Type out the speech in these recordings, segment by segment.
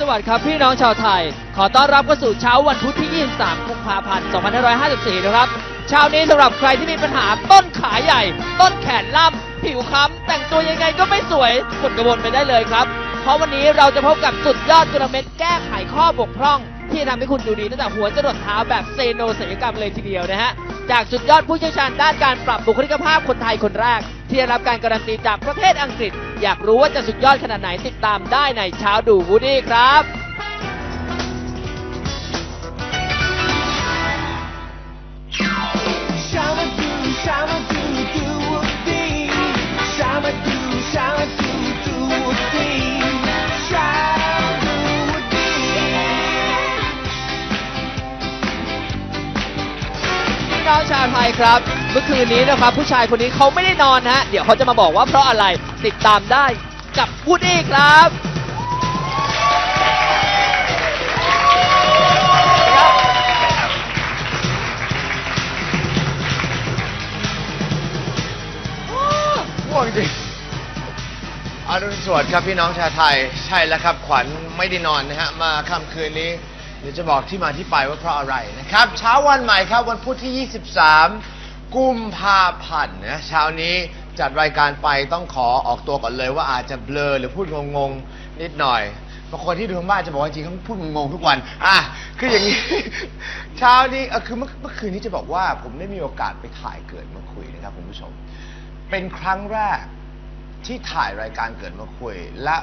สวัสดีครับพี่น้องชาวไทย ขอต้อนรับเข้าสู่เช้าวันพุธที่ 23 กุมภาพันธ์ 2554 นะครับเช้านี้สำหรับใครที่มีปัญหาต้นขาใหญ่ ต้นแขนล่ำผิวค้ำแต่งตัวยังไงก็ไม่สวยกดกระบวนไปได้เลยครับ เพราะวันนี้เราจะพบกับสุดยอดกลเม็ดแก้ไขข้อบกพร่อง ที่ทำให้คุณดูดีตั้งแต่หัวจรดเท้าแบบเซโนศัลยกรรมเลยทีเดียวนะฮะจากสุดยอดผู้เชี่ยวชาญด้านการปรับบุคลิกภาพคนไทยคนแรก ที่ได้รับการการันตีจากประเทศอังกฤษ อยากรู้ว่าจะสุดยอดขนาดไหนติดตามได้ในเช้าดูวูดดี้ครับ Shama do, shama do, do dee. Shama do, shama do, do dee. Shama do dee. พี่น้องชาวไทยครับ เมื่อคืนนี้นะครับผู้ชายคนนี้เขาไม่ได้นอนนะฮะ เดี๋ยวเขาจะมาบอกว่าเพราะอะไรติดตามได้กับวูดดี้ครับง่วงจริงอรุณสวัสดิ์ครับพี่น้องชาวไทย ใช่แล้วครับขวัญไม่ได้นอนนะฮะ มาค่ำคืนนี้ เดี๋ยวจะบอกที่มาที่ไปว่าเพราะอะไรนะครับ เช้าวันใหม่ครับวันพุธที่ 23 กุมภาพันธ์นะเช้านี้จัดรายการไปต้องขอออกตัวก่อนเลยว่าอาจจะเบลอหรือพูดงงๆ นิดหน่อยบางคนที่ดูทางบ้านจะบอกว่าจริงเขาพูดงงๆทุกวัน อะคืออย่างนี้ เช้านี้เออคือเมื่อเมื่อคืนนี้จะบอกว่า ผมได้มีโอกาสไปถ่ายเกิดมาคุยนะครับคุณผู้ชม เป็นครั้งแรกที่ถ่ายรายการเกิดมาคุย และ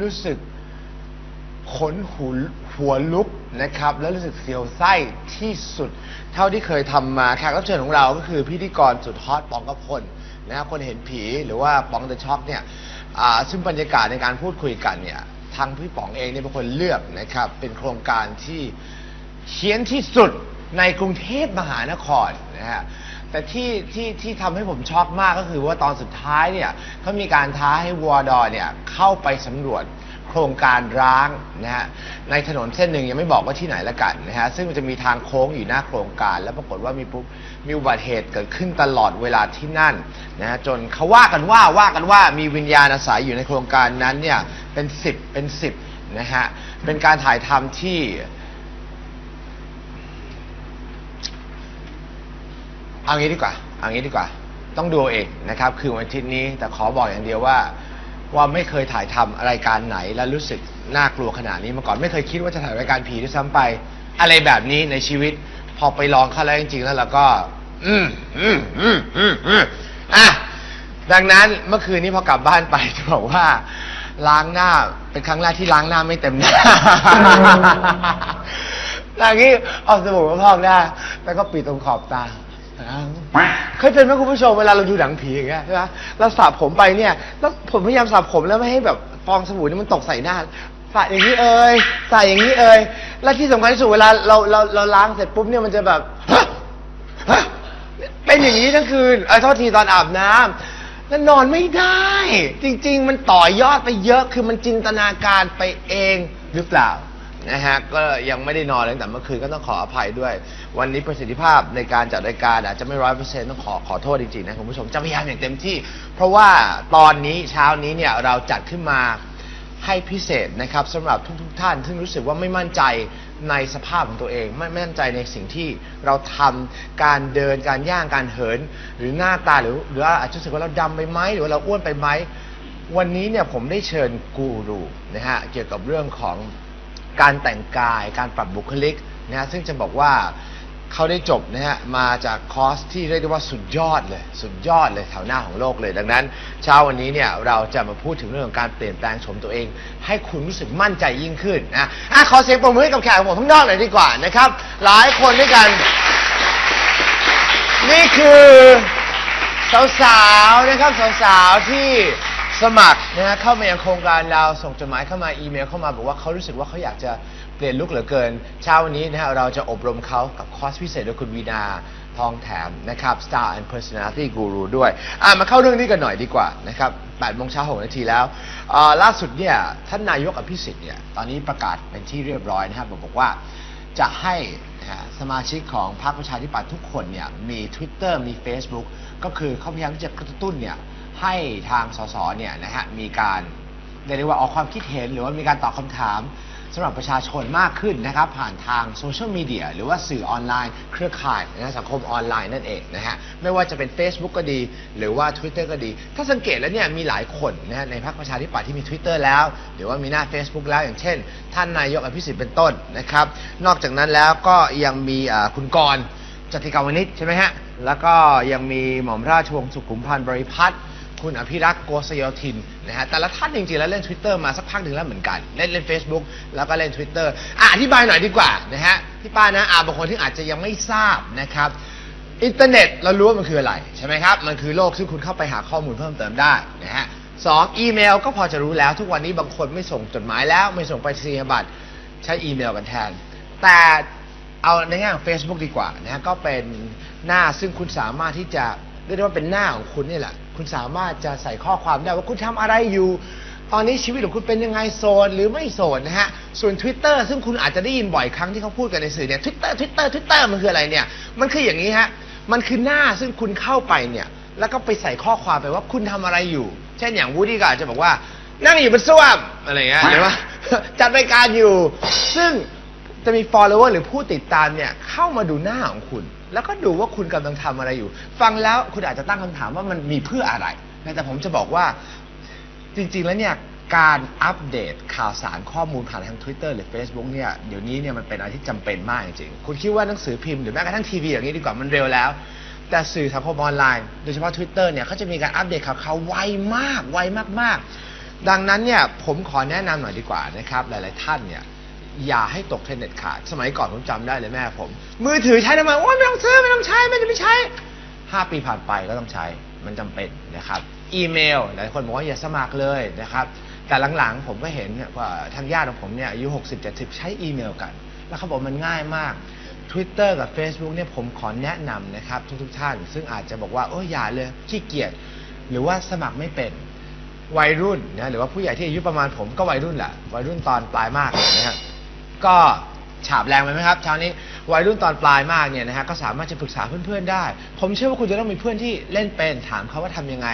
รู้สึก ขนหูหัวลุกนะครับ แล้วรู้สึกเสียวไส้ที่สุด เท่าที่เคยทำมาแขกรับเชิญของเราก็คือพิธีกรสุดฮอตปองกพลนะครับคนเห็นผีหรือว่าปองเดอะช็อกเนี่ยอ่าซึ่งบรรยากาศในการพูดคุยกันเนี่ยทางพี่ป๋องเองเนี่ยเป็นคนเลือกนะครับ เป็นโครงการที่เขียนที่สุดในกรุงเทพมหานครนะฮะแต่ที่ที่ที่ทำให้ผมช็อกมากก็คือว่าตอนสุดท้ายเนี่ยเขามีการท้าให้วอร์ดอเนี่ยเข้าไปสำรวจ โครงการร้างนะฮะในถนนเส้นหนึ่งยังไม่บอกว่าที่ไหนละกันนะฮะซึ่งมันจะมีทางโค้งอยู่หน้าโครงการ แล้วปรากฏว่ามีปุ๊บมีอุบัติเหตุเกิดขึ้นตลอดเวลาที่นั่นนะฮะจนเขาว่ากันว่าว่ากันว่ามีวิญญาณอาศัยอยู่ในโครงการนั้นเนี่ยเป็นสิบเป็นสิบนะฮะเป็นการถ่ายทำที่เอางี้ดีกว่าเอางี้ดีกว่า ต้องดูเองนะครับ คือวันอาทิตย์นี้แต่ขอบอกอย่างเดียวว่า ว่าไม่เคยถ่ายทำรายการไหนแล้วรู้สึกน่ากลัวขนาดนี้มาก่อนไม่เคยคิดว่าจะถ่ายรายการผีด้วยซ้ำไป อะไรแบบนี้ในชีวิต พอไปลองเข้าแล้วจริงๆแล้วเราก็ อืมอืมอืมอืมอืมอะ ดังนั้นเมื่อคืนนี้พอกลับบ้านไปจะบอกว่า ล้างหน้าเป็นครั้งแรกที่ล้างหน้าไม่เต็มหน้าอย่างนี้เอาสบู่มาพอกหน้าแล้วก็ปิดตรงขอบตา เคยเป็นไหมคุณผู้ชมเวลาเราดูหนังผีอย่างเงี้ยใช่ไหมเราสระผมไปเนี่ยแล้วผมพยายามสระผมแล้วไม่ให้แบบฟองสบู่นี่มันตกใส่หน้าสระอย่างนี้เอ่ยสระอย่างนี้เอ่ยและที่สำคัญที่สุดเวลาเราเราเราล้างเสร็จปุ๊บเนี่ยมันจะแบบฮะเป็นอย่างนี้ทั้งคืนเออโทษทีตอนอาบน้ำแล้วนอนไม่ได้ จริง ๆ มันต่อยอดไปเยอะคือมันจินตนาการไปเองหรือเปล่า นะฮะก็ยังไม่ได้นอนเลยตั้งแต่เมื่อคืนก็ต้องขออภัยด้วย วันนี้ประสิทธิภาพในการจัดรายการอาจจะไม่ร้อยเปอร์เซ็นต์ต้องขอขอโทษจริงๆนะคุณผู้ชมจะพยายามอย่างเต็มที่ เพราะว่าตอนนี้เช้านี้เนี่ยเราจัดขึ้นมาให้พิเศษนะครับสำหรับทุกๆท่านซึ่รู้สึกว่าไม่มั่นใจในสภาพของตัวเองไม่ไม่มั่นใจในสิ่งที่เราทำการเดินการย่างการเหิน หรือหน้าตาหรือหรืออาจจะรู้สึกว่าเราดำไปไหมหรือว่าเราอ้วนไปไหม วันนี้เนี่ยผมได้เชิญกูรูนะฮะเกี่ยวกับเรื่องของ การแต่งกายการปรับบุคลิกนะฮะซึ่งจะบอกว่าเขาได้จบนะฮะมาจากคอร์สที่เรียกได้ว่าสุดยอดเลย สุดยอดเลยแถวหน้าของโลกเลย ดังนั้น เช้าวันนี้เนี่ยเราจะมาพูดถึงเรื่องของการเปลี่ยนแปลงโฉมตัวเอง ให้คุณรู้สึกมั่นใจยิ่งขึ้นนะอะขอเสียงปรบมือให้กับแขกของผมข้างนอกหน่อยดีกว่านะครับ หลายคนด้วยกัน นี่คือ สาวๆนะครับสาวๆที่ สมัครนะฮะเข้ามายังโครงการเราส่งจดหมายเข้ามาอีเมลเข้ามาบอกว่าเขารู้สึกว่าเขาอยากจะเปลี่ยนลุคเหลือเกิน เช้าวันนี้นะฮะเราจะอบรมเขากับคอร์สพิเศษโดยคุณวีนาทองแถมนะครับ Star and Personality Guru ด้วยอะมาเข้าเรื่องนี้กันหน่อยดีกว่านะครับ8โมงเช้า6นาทีแล้วอ่าล่าสุดเนี่ยท่านนายกอภิสิทธิ์เนี่ยตอนนี้ประกาศเป็นที่เรียบร้อยนะครับบอกว่าจะให้ ฮะสมาชิกของพรรคประชาธิปัตย์ทุกคนเนี่ยมี Twitter มี Facebook ก็คือเขาพยายามที่จะกระตุ้นเนี่ยให้ทางสสเนี่ยนะฮะมีการเรียกได้ว่าออกความคิดเห็นหรือว่ามีการตอบคำถาม สำหรับประชาชนมากขึ้นนะครับ ผ่านทางโซเชียลมีเดียหรือว่าสื่อออนไลน์ เครือข่ายนะสังคมออนไลน์นั่นเองนะฮะไม่ว่าจะเป็น Facebook ก็ดี หรือว่า Twitter ก็ดี ถ้าสังเกตแล้วเนี่ยมีหลายคนนะฮะในพรรคประชาธิปัตย์ที่มี Twitter แล้ว หรือว่ามีหน้า Facebook แล้วอย่างเช่น ท่านนายกอภิสิทธิ์เป็นต้นนะครับ นอกจากนั้นแล้วก็ยังมีอ่าคุณกรณ์จติกาวนิชใช่ไหมฮะแล้วก็ยังมีหม่อมราชวงศ์สุขุมพันธ์บริพัตร คุณอภิรักษ์โกศยธินนะฮะแต่ละท่านจริงๆแล้วเล่น Twitter มาสักพักหนึ่งแล้วเหมือนกันเล่นเล่น Facebook แล้วก็เล่น Twitter อะอธิบายหน่อยดีกว่านะฮะพี่ป้านะอาบางคนที่อาจจะยังไม่ทราบนะครับอินเทอร์เน็ตเรารู้ว่ามันคืออะไรใช่ไหมครับมันคือโลกซึ่งคุณเข้าไปหาข้อมูลเพิ่มเติมได้นะฮะสองอีเมลก็พอจะรู้แล้วทุกวันนี้บางคนไม่ส่งจดหมายแล้วไม่ส่งไปรษณียบัตรใช้อีเมลกันแทน แต่เอาในแง่ของ Facebook ดีกว่านะฮะก็เป็นหน้าซึ่งคุณสามารถที่จะเรียกได้ว่าเป็นหน้าของคุณนี่แหละ คุณสามารถจะใส่ข้อความได้ว่าคุณทำอะไรอยู่ ตอนนี้ชีวิตของคุณเป็นยังไงโสดหรือไม่โสดนะฮะ ส่วน Twitter ซึ่งคุณอาจจะได้ยินบ่อยครั้งที่เขาพูดกันในสื่อเนี่ย Twitter Twitter Twitter มันคืออะไรเนี่ย มันคืออย่างนี้ฮะ มันคือหน้าซึ่งคุณเข้าไปเนี่ย แล้วก็ไปใส่ข้อความไปว่าคุณทำอะไรอยู่ เช่นอย่างวูดดี้ก็อาจจะบอกว่านั่งอยู่บนส้วมอะไรอย่างเงี้ยหรือว่าจัดรายการอยู่ ซึ่ง จะมี follower หรือผู้ติดตามเนี่ยเข้ามาดูหน้าของคุณ แล้วก็ดูว่าคุณกำลังทำอะไรอยู่ ฟังแล้วคุณอาจจะตั้งคำถามว่ามันมีเพื่ออะไรนะแต่ผมจะบอกว่าจริง ๆ แล้วเนี่ยการอัปเดตข่าวสารข้อมูลผ่านทาง Twitter หรือ Facebook เนี่ยเดี๋ยวนี้เนี่ยมันเป็นอะไรที่จำเป็นมากจริงๆคุณคิดว่าหนังสือพิมพ์หรือแม้กระทั่งทีวีอย่างนี้ดีกว่ามันเร็วแล้ว แต่สื่อสังคมออนไลน์โดยเฉพาะ Twitter เนี่ยเขาจะมีการอัปเดตข่าวๆไวมากไวมากๆ ดังนั้นเนี่ยผมขอแนะนำหน่อยดีกว่านะครับหลาย ๆ ท่านเนี่ย อย่าให้ตกเทรนด์เน็ตขาด สมัยก่อนผมจำได้เลยแม่ผม มือถือใช้ทำไมโอ้ยไม่ต้องซื้อไม่ต้องใช้ไม่จะไม่ใช้ 5 ปีผ่านไปก็ต้องใช้มันจำเป็นนะครับอีเมลหลายคนบอกว่าอย่าสมัครเลยนะครับ แต่หลังๆผมก็เห็นเนี่ยว่าทางญาติของผมเนี่ยอายุ 60-70 ใช้อีเมลกัน แล้วเขาบอกมันง่ายมาก Twitter กับ Facebook เนี่ยผมขอแนะนำนะครับทุกๆท่าน ซึ่งอาจจะบอกว่า โอ้ยอย่าเลยขี้เกียจหรือว่าสมัครไม่เป็นวัยรุ่นนะหรือว่าผู้ใหญ่ที่อายุประมาณผมก็วัยรุ่นแหละวัยรุ่นตอนปลายมากเลยนะครับ ก็ฉาบแรงไปไหมครับเช้านี้วัยรุ่นตอนปลายมากเนี่ยนะฮะก็สามารถจะปรึกษาเพื่อนๆได้ ผมเชื่อว่าคุณจะต้องมีเพื่อนที่เล่นเป็นถามเขาว่าทำยังไง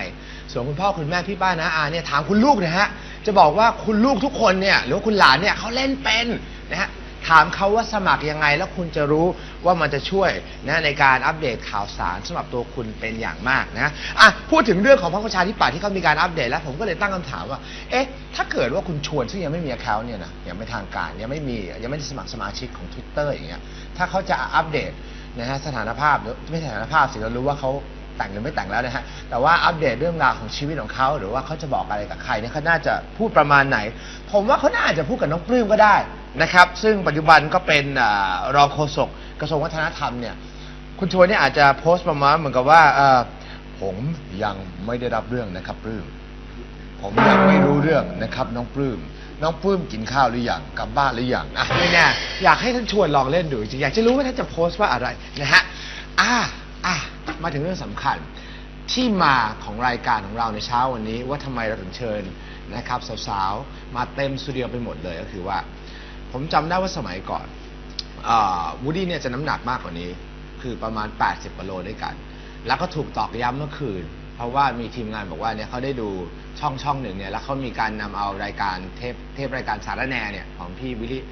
ส่วนคุณพ่อคุณแม่พี่ป้านะอาเนี่ยถามคุณลูกนะฮะจะบอกว่าคุณลูกทุกคนเนี่ยหรือว่าคุณหลานเนี่ยเขาเล่นเป็นนะฮะถามเขาว่าสมัครยังไงแล้วคุณจะรู้ ว่ามันจะช่วยนะในการอัปเดตข่าวสารสำหรับตัวคุณเป็นอย่างมากนะอะพูดถึงเรื่องของพรรคประชาธิปัตย์ที่เขามีการอัปเดตแล้ว ผมก็เลยตั้งคำถามว่า เอ๊ะ ถ้าเกิดว่าคุณชวนซึ่งยังไม่มี account เนี่ยนะยังไม่ทางการยังไม่มียังไม่ได้สมัครสมาชิกของ Twitter อย่างเงี้ยถ้าเขาจะอัปเดตนะฮะสถานภาพหรือไม่สถานภาพสิเรารู้ว่าเขาแต่งหรือไม่แต่งแล้วนะฮะแต่ว่าอัปเดตเรื่องราวของชีวิตของเขาหรือว่าเขาจะบอกอะไรกับใครเนี่ยเขาน่าจะพูดประมาณไหน ผมว่าเขาน่าจะพูดกับน้องปลื้มก็ได้นะครับ ซึ่งปัจจุบันก็เป็นอารองโฆษก กระทรวงวัฒนธรรมเนี่ย คุณชวนเนี่ยอาจจะโพสต์ประมาณเหมือนกับว่าเอ่อผมยังไม่ได้รับเรื่องนะครับปลื้มผมยังไม่รู้เรื่องนะครับน้องปลื้มน้องปลื้มกินข้าวหรือยังกลับบ้านหรือยังอะไม่แน่อยากให้ท่านชวนลองเล่นดูจริงอยากจะรู้ว่าท่านจะโพสต์ว่าอะไรนะฮะอะอะมาถึงเรื่องสำคัญ ที่มาของรายการของเราในเช้าวันนี้ว่าทำไมเราถึงเชิญนะครับสาวๆ มาเต็มสตูดิโอไปหมดเลยก็คือว่า ผมจำได้ว่าสมัยก่อน วูดดี้เนี่ยจะน้ำหนักมากกว่านี้ คือประมาณ 80กิโลด้วยกัน แล้วก็ถูกตอกย้ำเมื่อคืน เพราะว่ามีทีมงานบอกว่าเนี่ยเขาได้ดูช่องช่องหนึ่งเนี่ยแล้วเขามีการนำเอารายการเทปเทปรายการสารแนเนี่ยของพี่วิลลี่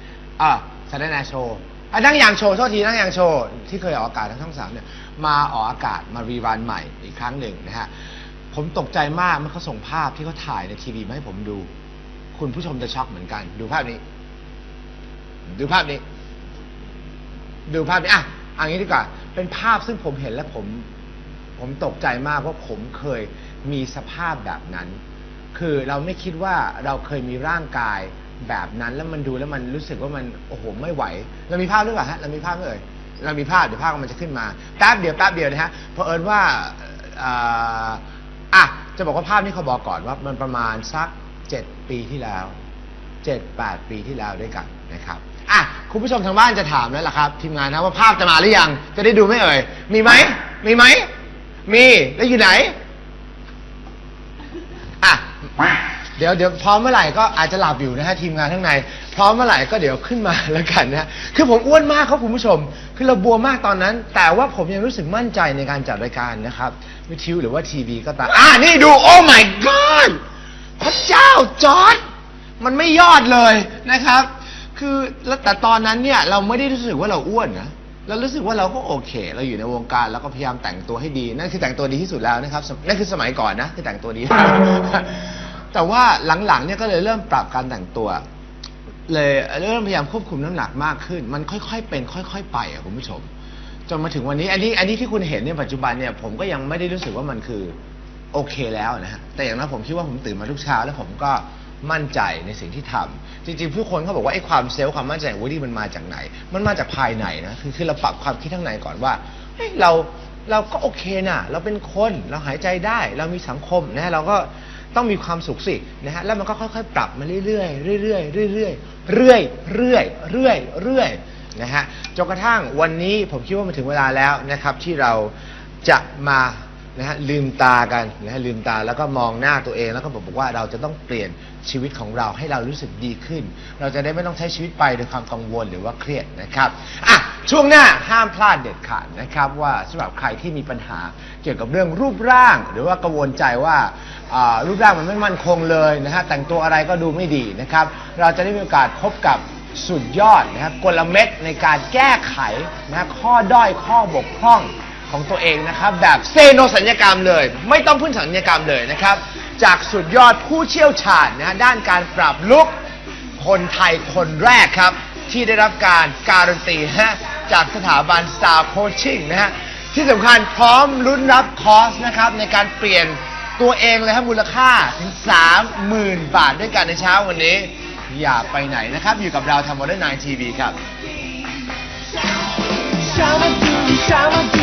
อ่าสารแนโชว์อะนั่งยางโชว์โทษทีนั่งยางโชว์ที่เคยออกอากาศทั้งช่องสามเนี่ยมาออกอากาศมารีรันใหม่อีกครั้งหนึ่งนะฮะผมตกใจมากเมื่อเขาส่งภาพที่เขาถ่ายในทีวีมาให้ผมดู คุณผู้ชมจะช็อกเหมือนกัน ดูภาพนี้ ดูภาพนี้ ดูภาพนี้อะเอันนี้ดีกว่า เป็นภาพซึ่งผมเห็นแล้วผม ผมตกใจมากว่าผมเคยมีสภาพแบบนั้น คือเราไม่คิดว่าเราเคยมีร่างกายแบบนั้น แล้วมันดูแล้วมันรู้สึกว่ามันโอ้โหไม่ไหว เรามีภาพหรือเปล่าฮะเรามีภาพไหมเอ่ยเรามีภาพเดี๋ยวภาพมันจะขึ้นมาแป๊บเดียวแป๊บเดียวนะฮะเพอเอิญว่าอ่ออะจะบอกว่าภาพนี้เขาบอกก่อนว่ามันประมาณสักเจ็ดปีที่แล้วเจ็ดแปดปีที่แล้วด้วยกันนะครับอะ คุณผู้ชมทางบ้านจะถามแล้วล่ะครับ ทีมงานนะว่าภาพจะมาหรือยัง จะได้ดูไหมเอ่ย มีไหม มีไหม มี แล้วอยู่ไหน อะ เดี๋ยวเดี๋ยวพร้อมเมื่อไหร่ก็อาจจะหลับอยู่นะฮะทีมงานข้างใน พร้อมเมื่อไหร่ก็เดี๋ยวขึ้นมาแล้วกันนะฮะคือผมอ้วนมากครับคุณผู้ชม คือเราบวมมากตอนนั้น แต่ว่าผมยังรู้สึกมั่นใจในการจัดรายการนะครับวิทยุหรือว่าทีวีก็ตามอะนี่ดูโอ้ my god พระเจ้าจอร์ดมันไม่ยอดเลยนะครับ คือแล้วแต่ตอนนั้นเนี่ยเราไม่ได้รู้สึกว่าเราอ้วนนะเรารู้สึกว่าเราก็โอเค เราอยู่ในวงการแล้วก็พยายามแต่งตัวให้ดี นั่นคือแต่งตัวดีที่สุดแล้วนะครับสมนั่นคือสมัยก่อนนะที่แต่งตัวดี แต่ว่าหลังๆเนี่ยก็เลยเริ่มปรับการแต่งตัว เลยเริ่มพยายามควบคุมน้ำหนักมากขึ้น มันค่อยๆเป็น ค่อยๆไปอะคุณผู้ชม จนมาถึงวันนี้ อันนี้อันนี้ที่คุณเห็นในยปัจจุบันเนี่ยผมก็ยังไม่ได้รู้สึกว่ามันคือโอเคแล้วนะฮะแต่อย่างนั้นผมคิดว่าผมตื่นมาทุกเช้าแล้วผมก็ มั่นใจในสิ่งที่ทำจริงๆ ผู้คนเขาบอกว่าไอ้ความเซลล์ความมั่นใจของวูดดี้มันมาจากไหน มันมาจากภายในนะคือคือเราปรับความคิดข้างในก่อนว่าเฮ้ยเราเราก็โอเคนะเราเป็นคนเราหายใจได้ เรามีสังคมนะเราก็ต้องมีความสุขสินะฮะแล้วมันก็ค่อยๆ ปรับมาเรื่อยๆเรื่อยๆเรื่อยๆเรื่อยๆเรื่อยๆเรื่อยๆเรื่อยๆนะฮะจนกระทั่งวันนี้ผมคิดว่ามันถึงเวลาแล้วนะครับที่เราจะมา นะฮะลืมตากันนะฮะลืมตาแล้วก็มองหน้าตัวเองแล้วก็บอกว่าเราจะต้องเปลี่ยนชีวิตของเราให้เรารู้สึกดีขึ้น เราจะได้ไม่ต้องใช้ชีวิตไปด้วยความกังวลหรือว่าเครียดนะครับอะช่วงหน้าห้ามพลาดเด็ดขาดนะครับ ว่าสำหรับใครที่มีปัญหาเกี่ยวกับเรื่องรูปร่าง หรือว่ากังวลใจว่าอ่ารูปร่างมันไม่มั่นคงเลยนะฮะแต่งตัวอะไรก็ดูไม่ดีนะครับเราจะได้มีโอกาสพบกับ สุดยอดนะครับกลเม็ดในการแก้ไขนะข้อด้อยข้อบกพร่อง ของตัวเองนะครับ แบบเซโนสัญญกรรมเลย ไม่ต้องพึ่งสัญญกรรมเลยนะครับ จากสุดยอดผู้เชี่ยวชาญนะด้านการปรับลุกคนไทยคนแรกครับ ที่ได้รับการการันตีฮะจากสถาบัน Star Coaching นะฮะที่สำคัญพร้อมลุ้นรับคอร์สนะครับในการเปลี่ยนตัวเองเลยครับมูลค่าถึง 30,000 บาทด้วยกันในเช้าวันนี้ อย่าไปไหนนะครับ อยู่กับเราทาง Modern Night TV ครับ Shama do, shama do,